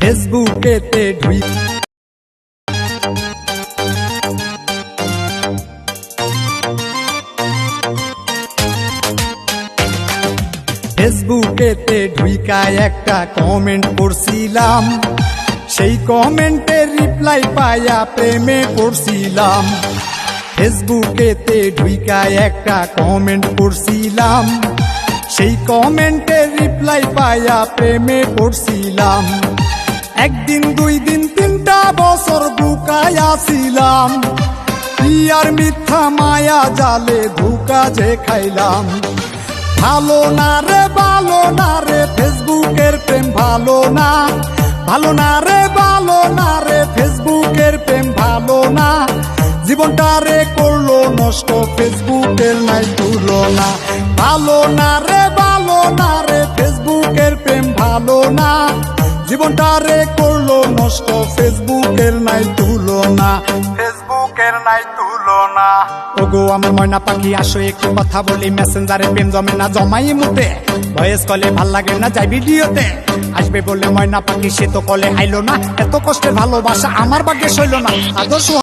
ফেসবুকেতে ঢুই ফেসবুকেতে ঢুইকায় একটা কমেন্ট করছিলাম। সেই কমেন্টের রিপ্লাই পাইয়া প্রেমে করছিলাম ফেসবুকেতে ঢুইকায় একটা কমেন্ট করছিলাম। সেই কমেন্টের রিপ্লাই পাইয়া প্রেমে পড়ছিলাম। একদিন, দুই দিন, তিনটা বছর বুকায় আসিলাম। ইয়ার মিথ্যা মায়া জালে ধোকা যে খাইলাম। ভালো না রে, ভালো না রে, ফেসবুকের প্রেম ভালো না। ভালো না রে, ভালো না রে, ফেসবুকের প্রেম ভালো না। জীবনটা রে করল নষ্ট, ফেসবুকের নাই তুলনা। ভালো না রে, ভালো না রে, ফেসবুকের প্রেম ভালো না। জীবনটা রে করল নষ্ট। ফেসবুকের নাই তুলনা। ফেসবুকের নাই তুলনা। ওগো আমার ময়না পাখি আসো একটু কথা বলি। মেসেঞ্জারে প্রেম জমে না জমাই মুতে। ভয়েস কলে ভালো লাগে না যাই ভিডিওতে আসবে বলে ময়না পাখি সে তো কলে আইলো না। এত কষ্টের ভালোবাসা আমার ভাগ্যে সইল না। আদর্শ